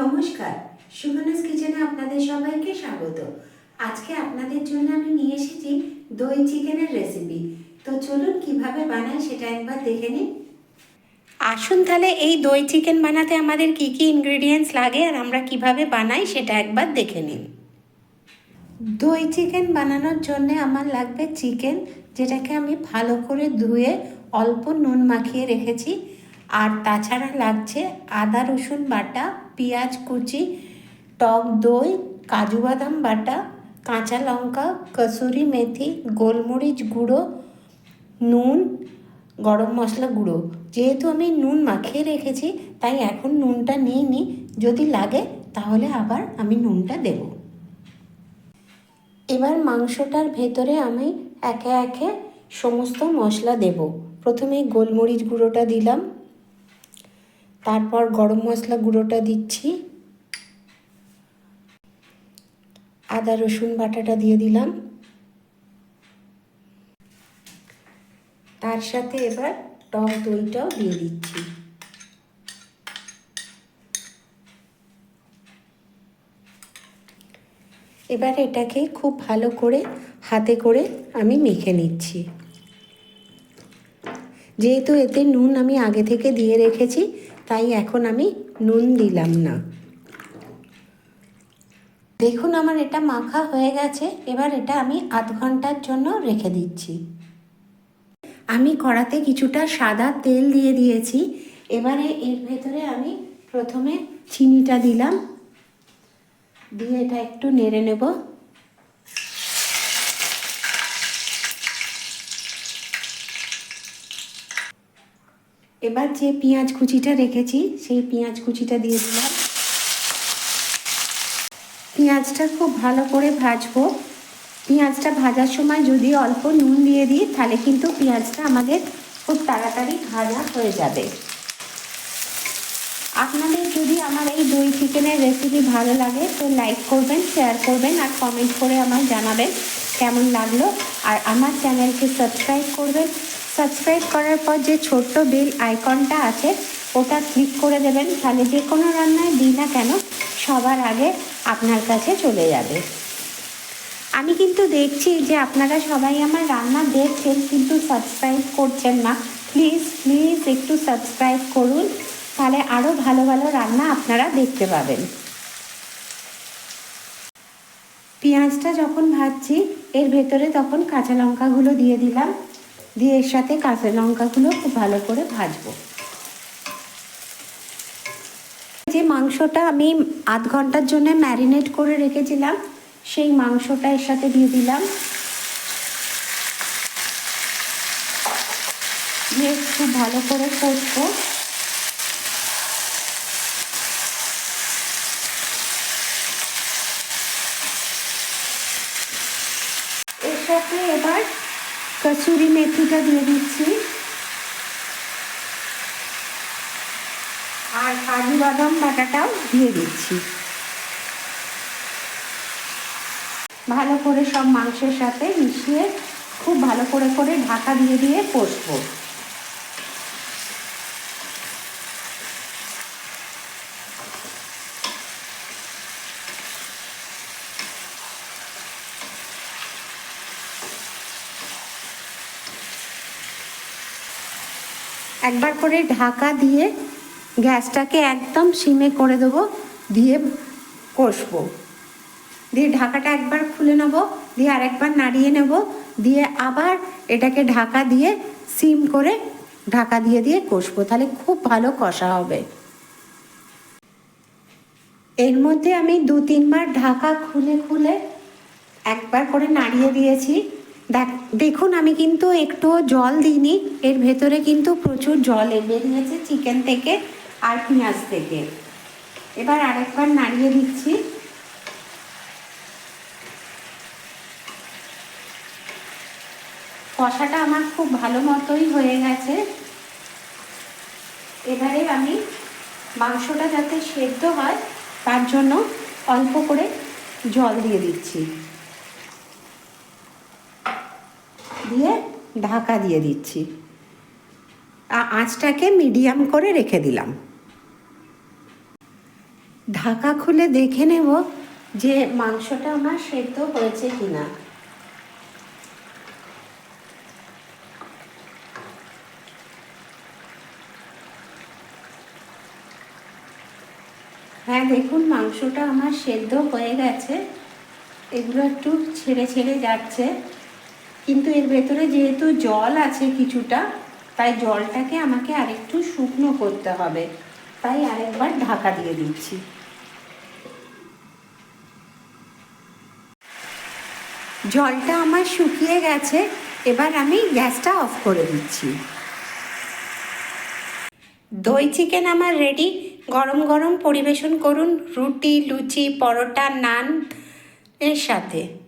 নমস্কার সুমনাস কিচেনে আপনাদের সবাইকে স্বাগত। আজকে আপনাদের জন্য আমি নিয়ে এসেছি দই চিকেনের রেসিপি তো চলুন কীভাবে বানাই সেটা একবার দেখে নিন আসুন তাহলে এই দই চিকেন বানাতে আমাদের কি কি ইনগ্রেডিয়েন্টস লাগে আর আমরা কীভাবে বানাই সেটা একবার দেখে নিন দই চিকেন বানানোর জন্য আমার লাগবে চিকেন, যেটাকে আমি ভালো করে ধুয়ে অল্প নুন মাখিয়ে রেখেছি। আর তাছাড়া লাগছে আদা রসুন বাটা পেঁয়াজ কুচি, টক দই, কাজু বাদাম বাটা, কাঁচা লঙ্কা, কসুরি মেথি, গোলমরিচ গুঁড়ো, নুন, গরম মশলা গুঁড়ো। যেহেতু আমি নুন মাখিয়ে রেখেছি, তাই এখন নুনটা নিই যদি লাগে, তাহলে আবার আমি নুনটা দেবো। এবার মাংসটার ভেতরে আমি একে একে সমস্ত মশলা দেব। প্রথমে গোলমরিচ গুঁড়োটা দিলাম। তারপর গরম মশলা গুঁড়োটা দিচ্ছি। আদা, রসুন বাটাটা দিয়ে দিলাম। তার সাথে এবার টক দইটাও দিয়ে দিচ্ছি। এবার এটাকে খুব ভালো করে হাতে করে আমি মেখে নিচ্ছি। যেহেতু এতে নুন আমি আগে থেকে দিয়ে রেখেছি তাই এখন আমি নুন দিলাম না। দেখুন আমার এটা মাখা হয়ে গেছে, এবার এটা আমি আধ ঘণ্টার জন্য রেখে দিচ্ছি। আমি কড়াতে কিছুটা সাদা তেল দিয়ে দিয়েছি, এবারে এর ভেতরে আমি প্রথমে চিনিটা দিলাম, দিয়ে এটা একটু নেড়ে নেব। এবার যে পেঁয়াজ কুচিটা রেখেছি, সেই পেঁয়াজ কুচিটা দিয়ে দিলাম। পেঁয়াজটা খুব ভালো করে ভাজবো। পেঁয়াজটা ভাজার সময় যদি অল্প নুন দিয়ে দিই, তাহলে কিন্তু পেঁয়াজটা আমাদের খুব তাড়াতাড়ি ভাজা হয়ে যাবে। আপনাদের যদি আমার এই দই চিকেনের রেসিপি ভালো লাগে, তো লাইক করবেন শেয়ার করবেন, আর কমেন্ট করে আমার জানাবেন কেমন লাগল। আর আমার চ্যানেলকে সাবস্ক্রাইব করবেন সাবস্ক্রাইব করার পর যে ছোট্ট বেল আইকনটা আছে, ওটা ক্লিক করে দেবেন। তাহলে যে কোনো রান্নায় দিই না কেন, সবার আগে আপনার কাছে চলে যাবে। আমি কিন্তু দেখছি যে আপনারা সবাই আমার রান্না দেখছেন, কিন্তু সাবস্ক্রাইব করছেন না। প্লিজ প্লিজ একটু সাবস্ক্রাইব করুন। তাহলে আরও ভালো ভালো রান্না আপনারা দেখতে পাবেন। পেঁয়াজটা যখন ভাজছি, এর ভেতরে তখন কাঁচা লঙ্কাগুলো দিয়ে দিলাম। দিয়ে এর সাথে কাঁচা লঙ্কাগুলো খুব ভালো করে ভাজবো। যে মাংসটা আমি আধ ঘণ্টার জন্য ম্যারিনেট করে রেখেছিলাম, সেই মাংসটা এর সাথে দিয়ে দিলাম। দিয়ে খুব ভালো করে কষবো। এর সাথে এবার কসুরি মেথিটা দিয়ে দিচ্ছি। আর কাজু বাদাম বাটাটাও দিয়ে দিচ্ছি। ভালো করে সব মাংসের সাথে মিশিয়ে খুব ভালো করে করে ঢাকা দিয়ে দিয়ে কষবো। একবার করে ঢাকা দিয়ে গ্যাসটাকে একদম সিমে করে দেবো, দিয়ে কষবো। দিয়ে ঢাকাটা একবার খুলে নেব, দিয়ে আরেকবার নাড়িয়ে নেব, দিয়ে আবার এটাকে ঢাকা দিয়ে সিম করে ঢাকা দিয়ে দিয়ে কষবো, তাহলে খুব ভালো কষা হবে। এর মধ্যে আমি দু তিনবার ঢাকা খুলে খুলে একবার করে নাড়িয়ে দিয়েছি। দেখ, দেখুন, আমি কিন্তু একটু জল দিইনি। এর ভেতরে কিন্তু প্রচুর জল বেরিয়েছে চিকেন থেকে আর পেঁয়াজ থেকে। এবার আরেকবার নাড়িয়ে দিচ্ছি। কষাটা আমার খুব ভালো মতোই হয়ে গেছে। এবারে আমি মাংসটা যাতে সেদ্ধ হয়, তার জন্য অল্প করে জল দিয়ে দিচ্ছি। দিয়ে ঢাকা দিয়ে দিচ্ছি। আঁচটাকে মিডিয়াম করে রেখে দিলাম। ঢাকা খুলে দেখে নেব যে মাংসটা আমার সেদ্ধ হয়েছে কিনা। হ্যাঁ দেখুন মাংসটা আমার সেদ্ধ হয়ে গেছে। এগুলো একটু ছেড়ে ছেড়ে যাচ্ছে। কিন্তু এর ভেতরে যেহেতু জল আছে কিছুটা, তাই জলটাকে আমাকে আরেকটু শুকনো করতে হবে। তাই আরেকবার ঢাকা দিয়ে দিচ্ছি। জলটা আমার শুকিয়ে গেছে, এবার আমি গ্যাসটা অফ করে দিচ্ছি। দই চিকেন আমার রেডি। গরম গরম পরিবেশন করুন, রুটি, লুচি, পরোটা, নান, এর সাথে।